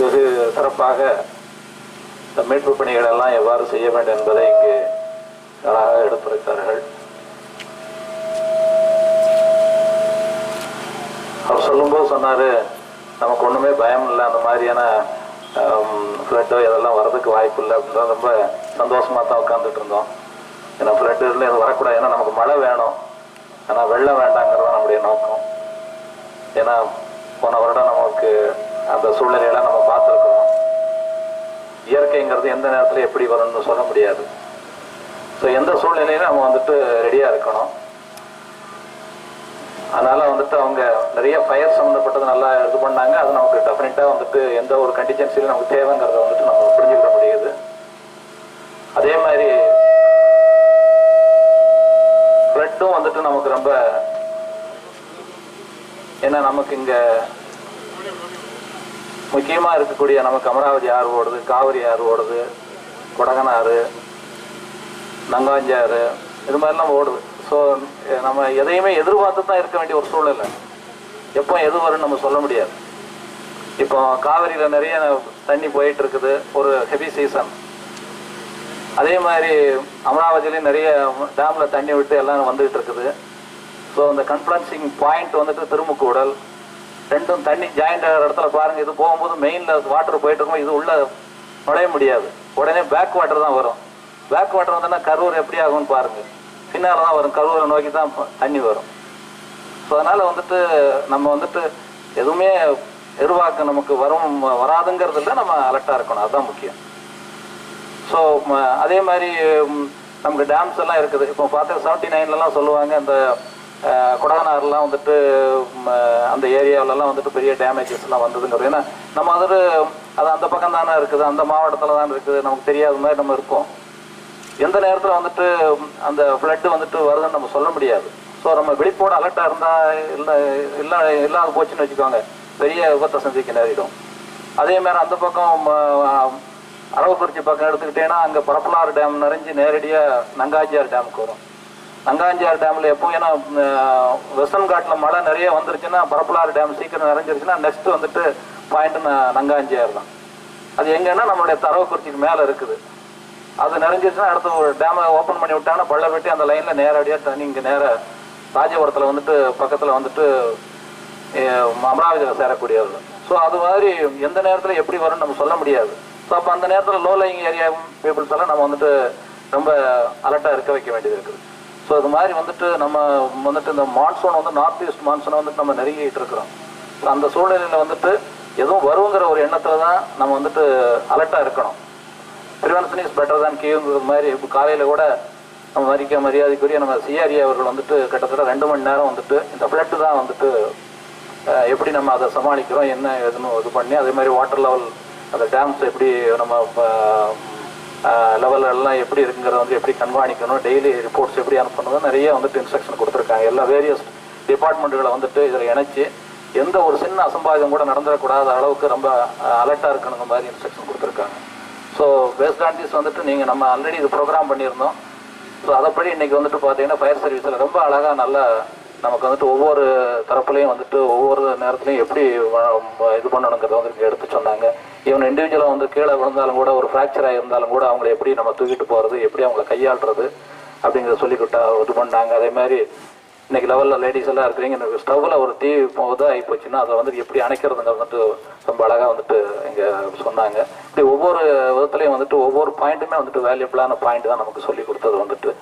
வெகு சிறப்பாக இந்த மீட்பு பணிகள் எல்லாம் எவ்வாறு செய்ய வேண்டும் என்பதை இங்கு அழகாக எடுத்துரைத்தார்கள். அவர் சொல்லும்போது சொன்னாரு நமக்கு ஒண்ணுமே பயம் இல்லை அந்த மாதிரியான ஃப்ளட்டோ இதெல்லாம் வர்றதுக்கு வாய்ப்பு இல்லை. அப்படின்னு ரொம்ப சந்தோஷமா தான் உட்காந்துட்டு இருந்தோம். ஏன்னா ஃப்ளட் எதுவும் வரக்கூடாது. ஏன்னா நமக்கு மழை வேணும். ஆனா வெள்ளம் வேண்டாங்கிறது நம்முடைய நோக்கம். ஏன்னா போன வருடம் நமக்கு அந்த சூழ்நிலையெல்லாம் நம்ம பார்த்துருக்கோம் இயற்கைங்கிறது எந்த நேரத்தில் எப்படி வரும்னு சொல்ல முடியாது. ஸோ எந்த சூழ்நிலையிலும் நம்ம வந்துட்டு ரெடியாக இருக்கணும். அதனால் வந்துட்டு அவங்க நிறைய ஃபயர் சம்மந்தப்பட்டது நல்லா இது பண்ணாங்க. அது நமக்கு டெஃபினட்டாக வந்துட்டு எந்த ஒரு கண்டிஜென்சிலும் நமக்கு தேவைங்கிறத வந்துட்டு நம்ம புரிஞ்சுக்கிற முடியுது. அதே மாதிரி ஃப்ளட்டும் வந்துட்டு நமக்கு ரொம்ப ஏன்னா நமக்கு இங்கே முக்கியமாக இருக்கக்கூடிய நமக்கு அமராவதி ஆறு ஓடுது காவிரி ஆறு ஓடுது கொடகனாறு நங்காஞ்சி ஆறு இது மாதிரிலாம் ஓடுது. ஸோ நம்ம எதையுமே எதிர்பார்த்து தான் இருக்க வேண்டிய ஒரு சூழ்நிலை. எப்போ எது வரும்னு நம்ம சொல்ல முடியாது. இப்போ காவிரியில் நிறைய தண்ணி போயிட்டு இருக்குது ஒரு ஹெவி சீசன் அதே மாதிரி அமராவதியிலையும் நிறைய டேமில் தண்ணி விட்டு எல்லாம் வந்துகிட்டு இருக்குது ஸோ அந்த கன்ஃபரன்சிங் பாயிண்ட் வந்துட்டு திருமுக்கூடல் ரெண்டும் தண்ணி ஜாயிண்ட் ஆகிற இடத்துல பாருங்க இது போகும்போது மெயின்ல வாட்டர் போயிட்டு இருக்கும் இது உள்ள நுழைய முடியாது. உடனே பேக் வாட்டர் தான் வரும். பேக் வாட்டர் வந்தோன்னா கரூர் எப்படி ஆகும்னு பாருங்க. பின்னால தான் வரும். கரூரை நோக்கி தான் தண்ணி வரும். ஸோ அதனால வந்துட்டு நம்ம வந்துட்டு எதுவுமே எதிர்பார்க்க நமக்கு வரும் வராதுங்கிறது இல்லை நம்ம அலர்ட்டாக இருக்கணும். அதுதான் முக்கியம். ஸோ அதே மாதிரி நமக்கு டேம்ஸ் எல்லாம் இருக்குது. இப்போ பார்த்தா செவன்டி நைன்லலாம் சொல்லுவாங்க அந்த அஹ், வந்துட்டு அந்த ஏரியாவிலலாம் வந்துட்டு பெரிய டேமேஜஸ்லாம் வந்ததுங்கிறது ஏன்னா நம்ம வந்துட்டு அது அந்த பக்கம் தானே இருக்குது அந்த மாவட்டத்தில் தான் இருக்குது நமக்கு தெரியாத மாதிரி நம்ம இருக்கோம். எந்த நேரத்தில் வந்துட்டு அந்த ஃப்ளட்டு வந்துட்டு வருதுன்னு நம்ம சொல்ல முடியாது. ஸோ நம்ம விழிப்போட அலர்ட்டாக இருந்தால் இல்லை இல்லை இல்லாத போச்சுன்னு வச்சுக்கோங்க. பெரிய விபத்தை சந்திக்க நேரிடும். அதே மாதிரி அந்த பக்கம் அரவக்குறிச்சி பக்கம் எடுத்துக்கிட்டேன்னா அங்கே பரப்பலாறு டேம் நிறைஞ்சு நேரடியாக நங்காஜியார் டேமுக்கு வரும். நங்காஞ்சியார் டேமில் எப்போ ஏன்னா வெஸ்டர்ன் காட்டில் மழை நிறைய வந்துருச்சுன்னா பரப்பலாறு டேம் சீக்கிரம் நிறைஞ்சிருச்சுன்னா நெக்ஸ்ட் வந்துட்டு பாயிண்ட் நங்காஞ்சியார் தான். அது எங்கன்னா நம்மளுடைய தரவுக்குறிச்சிக்கு மேலே இருக்குது. அது நிறைஞ்சிருச்சுன்னா அடுத்து ஒரு டேமை ஓப்பன் பண்ணி விட்டாங்கன்னா பள்ளப்பட்டி அந்த லைனில் நேரடியாக தண்ணி இங்கே நேராக ராஜபுரத்தில் வந்துட்டு பக்கத்தில் வந்துட்டு அமராவதியில் சேரக்கூடியவர்கள். ஸோ அது மாதிரி எந்த நேரத்தில் எப்படி வரும்னு நம்ம சொல்ல முடியாது. ஸோ அப்போ அந்த நேரத்தில் லோ லைங் ஏரியா பீப்புள்ஸ் எல்லாம் நம்ம வந்துட்டு ரொம்ப அலர்ட்டாக இருக்க வைக்க வேண்டியது இருக்குது. ஸோ அது மாதிரி வந்துட்டு நம்ம வந்துட்டு இந்த மான்சூன் வந்து நார்த் ஈஸ்ட் மான்சூனை வந்துட்டு நம்ம நெருங்கிட்டு இருக்கிறோம். ஸோ அந்த சூழ்நிலையில் வந்துட்டு எதுவும் வருங்கிற ஒரு எண்ணத்தில் தான் நம்ம வந்துட்டு அலர்ட்டாக இருக்கணும். ப்ரிவென்ஷன் இஸ் பெட்டர் தான் கியூங்கிறது மாதிரி இப்போ காலையில் கூட நம்ம மதிக்க மரியாதைக்குரிய நம்ம சிஆர்ஏ அவர்கள் வந்துட்டு கிட்டத்தட்ட ரெண்டு மணி நேரம் வந்துட்டு இந்த ஃப்ளட்டு தான் வந்துட்டு எப்படி நம்ம அதை சமாளிக்கிறோம் என்ன எதுன்னு இது பண்ணி அதே மாதிரி வாட்டர் லெவல் அந்த டேம்ஸ் எப்படி நம்ம லெவல் எல்லாம் எப்படி இருக்குங்கிறத வந்து எப்படி கண்காணிக்கணும் டெய்லி ரிப்போர்ட்ஸ் எப்படி அனுப்பணும் நிறைய வந்துட்டு இன்ஸ்ட்ரக்ஷன் கொடுத்துருக்காங்க. எல்லா வேரியஸ் டிபார்ட்மெண்ட்டுகளை வந்துட்டு இதில் இணைச்சி எந்த ஒரு சின்ன அசம்பாவிதம் கூட நடந்துடக்கூடாத அளவுக்கு ரொம்ப அலர்ட்டாக இருக்கணுங்க மாதிரி இன்ஸ்ட்ரக்ஷன் கொடுத்துருக்காங்க. ஸோ பேஸ்ட் ஆன் திஸ் வந்துட்டு நீங்கள் நம்ம ஆல்ரெடி இது ப்ரோக்ராம் பண்ணியிருந்தோம். ஸோ அதைப்படி இன்றைக்கி வந்துட்டு பார்த்தீங்கன்னா ஃபயர் சர்வீஸில் ரொம்ப அழகாக நல்லா நமக்கு வந்துட்டு ஒவ்வொரு தரப்புலையும் வந்துட்டு ஒவ்வொரு நேரத்துலையும் எப்படி இது பண்ணணுங்கிறத வந்துட்டு எடுத்து சொன்னாங்க. இவன் இண்டிவிஜுவலாக வந்து கீழே விழுந்தாலும் கூட ஒரு ஃப்ராக்சர் ஆகியிருந்தாலும் கூட அவங்களை எப்படி நம்ம தூக்கிட்டு போகிறது எப்படி அவங்கள கையாளுறது அப்படிங்கிறத சொல்லிக்கிட்டா கொடுத்தா இது பண்ணாங்க. அதே மாதிரி இன்னைக்கு லெவலில் லேடிஸ் எல்லாம் இருக்கிறீங்க இந்த ஸ்டவ்வில் ஒரு தீ இதாக ஆகி போச்சுன்னா அதை வந்துட்டு எப்படி அணைக்கிறதுங்க வந்துட்டு ரொம்ப அழகாக வந்துட்டு இங்கே சொன்னாங்க. இப்படி ஒவ்வொரு விதத்துலையும் வந்துட்டு ஒவ்வொரு பாயிண்ட்டுமே வந்துட்டு வேல்யூபிளான பாயிண்ட் தான் நமக்கு சொல்லி கொடுத்தது வந்துட்டு.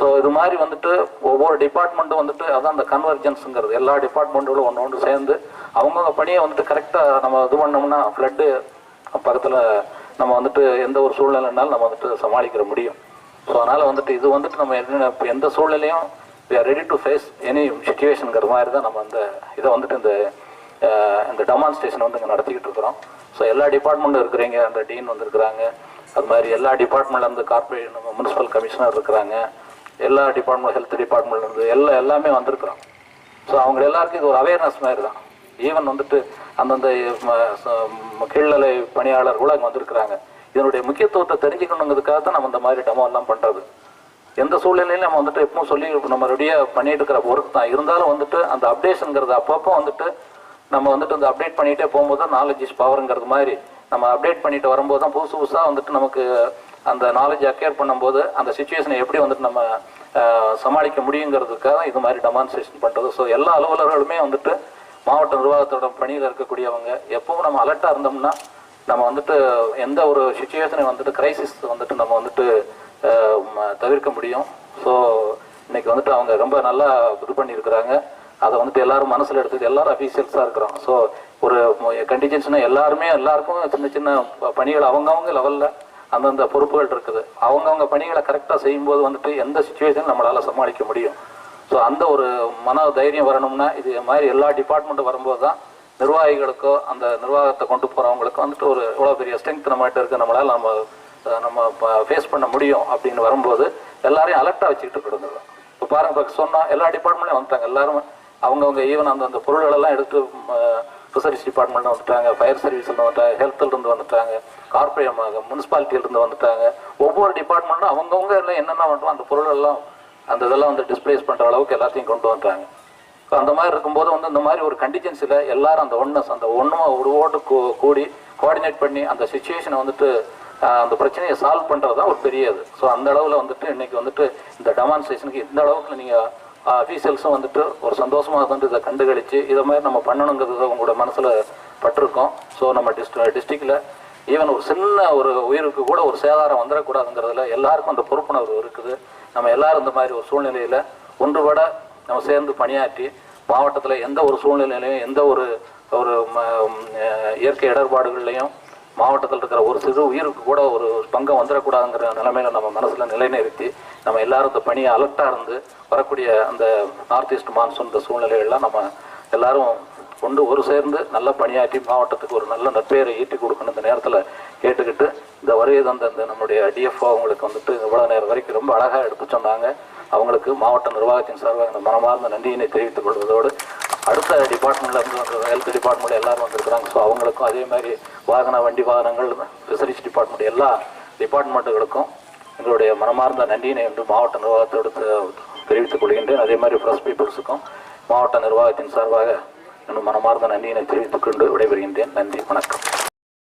ஸோ இது மாதிரி வந்துட்டு ஒவ்வொரு டிபார்ட்மெண்ட்டும் வந்துட்டு அதான் அந்த கன்வர்ஜென்ஸுங்கிறது எல்லா டிபார்ட்மெண்ட்டுகளும் ஒன்று ஒன்று சேர்ந்து அவங்கவுங்க பணியை வந்துட்டு கரெக்டாக நம்ம இது பண்ணோம்னா ஃப்ளட்டு பக்கத்தில் நம்ம வந்துட்டு எந்த ஒரு சூழ்நிலைனாலும் நம்ம வந்துட்டு சமாளிக்கிற முடியும். ஸோ அதனால் வந்துட்டு இது வந்துட்டு நம்ம என்ன எந்த சூழ்நிலையும் we are ready to face any சுச்சுவேஷனுங்கிற மாதிரி தான் நம்ம அந்த இதை வந்துட்டு இந்த இந்த டெமான்ஸ்ட்ரேஷன் வந்து இங்கே நடத்திக்கிட்டு இருக்கிறோம். ஸோ எல்லா டிபார்ட்மெண்ட்டும் இருக்கிறீங்க அந்த டீன் வந்திருக்கிறாங்க. அது மாதிரி எல்லா டிபார்ட்மெண்ட்ல இருந்து கார்பரேட் நம்ம முனிசிபல் கமிஷனர் இருக்கிறாங்க. எல்லா டிபார்ட்மெண்ட் ஹெல்த் டிபார்ட்மெண்ட்லேருந்து எல்லா எல்லாமே வந்திருக்கிறோம். ஸோ அவங்க எல்லாருக்கும் இது ஒரு அவேர்னஸ் மாதிரி தான் ஈவன் வந்துட்டு அந்தந்த கீழ்நிலை பணியாளர்களும் அங்கே வந்திருக்கிறாங்க. இதனுடைய முக்கியத்துவத்தை தெரிஞ்சுக்கணுங்கிறதுக்காக தான் நம்ம இந்த மாதிரி டெமோ எல்லாம் பண்ணுறது எந்த சூழ்நிலையிலும் நம்ம வந்துட்டு எப்பவும் சொல்லி நம்ம ரெடியாக பண்ணிட்டு இருக்கிற ஒர்க் தான். இருந்தாலும் வந்துட்டு அந்த அப்டேஷனுங்கிறது அப்பப்போ வந்துட்டு நம்ம வந்துட்டு இந்த அப்டேட் பண்ணிகிட்டே போகும்போது தான் நாலேஜ் இஸ் பவருங்கிறது மாதிரி நம்ம அப்டேட் பண்ணிட்டு வரும்போது தான் புதுசு புதுசாக வந்துட்டு நமக்கு அந்த நாலேஜ் அக்யர் பண்ணும்போது அந்த சுச்சுவேஷனை எப்படி வந்துட்டு நம்ம சமாளிக்க முடியுங்கிறதுக்காக இது மாதிரி டெமான்ஸ்ட்ரேஷன் பண்ணுறது ஸோ எல்லா அலுவலர்களுமே வந்துட்டு மாவட்ட நிர்வாகத்தோட பணியில் இருக்கக்கூடியவங்க எப்பவும் நம்ம அலர்ட்டாக இருந்தோம்னா நம்ம வந்துட்டு எந்த ஒரு சுச்சுவேஷனை வந்துட்டு கிரைசிஸ் வந்துட்டு நம்ம வந்துட்டு தவிர்க்க முடியும். ஸோ இன்னைக்கு வந்துட்டு அவங்க ரொம்ப நல்லா இது பண்ணியிருக்கிறாங்க. அதை வந்துட்டு எல்லாரும் மனசில் எடுத்துட்டு எல்லாரும் அஃபீஷியல்ஸாக இருக்கிறோம் ஸோ ஒரு கண்டிஜென்ஸ்னா எல்லாருமே எல்லாருக்கும் சின்ன சின்ன ப- பணிகள் அவங்கவுங்க லெவலில் அந்தந்த பொறுப்புகள் இருக்குது. அவங்கவுங்க பணிகளை கரெக்டாக செய்யும்போது வந்துட்டு எந்த சுச்சுவேஷன் நம்மளால் சமாளிக்க முடியும். ஸோ அந்த ஒரு மன தைரியம் வரணும்னா இது மாதிரி எல்லா டிபார்ட்மெண்ட்டும் வரும்போது தான் நிர்வாகிகளுக்கோ அந்த நிர்வாகத்தை கொண்டு போகிறவங்களுக்கோ வந்துட்டு ஒரு இவ்வளோ பெரிய ஸ்ட்ரென்த் நம்மகிட்ட இருக்குது நம்மளால் நம்ம நம்ம ஃபேஸ் பண்ண முடியும் அப்படின்னு வரும்போது எல்லாரையும் அலர்ட்டாக வச்சுக்கிட்டு கொடுங்க இப்போ பாருங்க இப்போ சொன்னால் எல்லா டிபார்ட்மெண்ட்லையும் வந்துட்டாங்க. எல்லாரும் அவங்கவுங்க ஈவன் அந்த அந்த பொருள்களெல்லாம் எடுத்து ஃபிஷரிஸ் டிபார்ட்மெண்ட் வந்துட்டாங்க. ஃபயர் சர்வீஸில் வந்துட்டாங்க. ஹெல்த்துலேருந்து வந்துட்டாங்க. கார்பரேட் முனிசிபாலிட்டியிலேருந்து வந்துட்டாங்க. ஒவ்வொரு டிபார்ட்மெண்ட்டும் அவங்கவுங்க எல்லாம் என்னென்ன பண்ணுறோம் அந்த பொருள் எல்லாம் அந்த இதெல்லாம் வந்து டிஸ்பிளேஸ் பண்ற அளவுக்கு எல்லாத்தையும் கொண்டு வந்துட்டாங்க ஸோ அந்த மாதிரி இருக்கும்போது வந்து இந்த மாதிரி ஒரு கண்டிஜென்சியில் எல்லாரும் அந்த ஒன்னஸ் அந்த ஒன்றுமா உருவோடு கூடி கோஆர்டினேட் பண்ணி அந்த சுச்சுவேஷனை வந்துட்டு அந்த பிரச்சனையை சால்வ் பண்ணுறது தான் ஒரு பெரிய இது ஸோ அந்த அளவில் வந்துட்டு இன்னைக்கு வந்துட்டு இந்த டெமான்ஸ்ட்ரேஷனுக்கு இந்த அளவுக்கு நீங்கள் அஃபீஷியல்ஸும் வந்துட்டு ஒரு சந்தோஷமாக வந்து இதை கண்டுகளிச்சு இதை மாதிரி நம்ம பண்ணணுங்கிறது உங்களோட மனசில் பட்டிருக்கோம். ஸோ நம்ம டிஸ்ட் டிஸ்ட்ரிக்டில் ஈவன் ஒரு சின்ன ஒரு உயிருக்கு கூட ஒரு சேதாரம் வந்துடக்கூடாதுங்கிறதுல எல்லாருக்கும் அந்த பொறுப்புணர்வு இருக்குது. நம்ம எல்லாரும் இந்த மாதிரி ஒரு சூழ்நிலையில் ஒன்றுபட நம்ம சேர்ந்து பணியாற்றி மாவட்டத்தில் எந்த ஒரு சூழ்நிலையிலையும் எந்த ஒரு ஒரு ம- இயற்கை இடர்பாடுகள்லையும் மாவட்டத்தில் இருக்கிற ஒரு சிறு உயிருக்கு கூட ஒரு பங்கம் வந்துடக்கூடாதுங்கிற நிலைமையில நம்ம மனசுல நிலைநிறுத்தி நம்ம எல்லாரும் இந்த பணியை அலர்ட்டா இருந்து வரக்கூடிய அந்த நார்த் ஈஸ்ட் மான்சூன் இந்த சூழ்நிலைகள்லாம் நம்ம எல்லாரும் கொண்டு ஒரு சேர்ந்து நல்ல பணியாற்றி மாவட்டத்துக்கு ஒரு நல்ல நற்பெயரை ஈட்டி கொடுக்கணும் இந்த நேரத்தில் கேட்டுக்கிட்டு இந்த வருகை தந்த இந்த நம்முடைய டிஎஃப்ஓ அவங்களுக்கு வந்துட்டு இவ்வளோ நேரம் வரைக்கும் ரொம்ப அழகாக எடுத்து சொன்னாங்க. அவங்களுக்கு மாவட்ட நிர்வாகத்தின் சார்பாக இந்த மனமார்ந்த நன்றியினை தெரிவித்துக் கொள்வதோடு அடுத்த டிபார்ட்மெண்ட்ல இருந்து வந்து ஹெல்த் டிபார்ட்மெண்ட் எல்லாரும் வந்திருக்கிறாங்க. ஸோ அவங்களுக்கும் அதே மாதிரி வாகன வண்டி வாகனங்கள் ஃபிசரிஸ் டிபார்ட்மெண்ட் எல்லா டிபார்ட்மெண்ட்டுகளுக்கும் எங்களுடைய மனமார்ந்த நன்றியினை என்று மாவட்ட நிர்வாகத்தோடு தெரிவித்துக் கொள்கின்றேன். அதே மாதிரி ஃப்ரெஷ் பீப்புள்ஸுக்கும் மாவட்ட நிர்வாகத்தின் சார்பாக மனமார்ந்த நன்றியினை தெரிவித்துக் கொண்டு விடைபெறுகின்றேன். நன்றி வணக்கம்.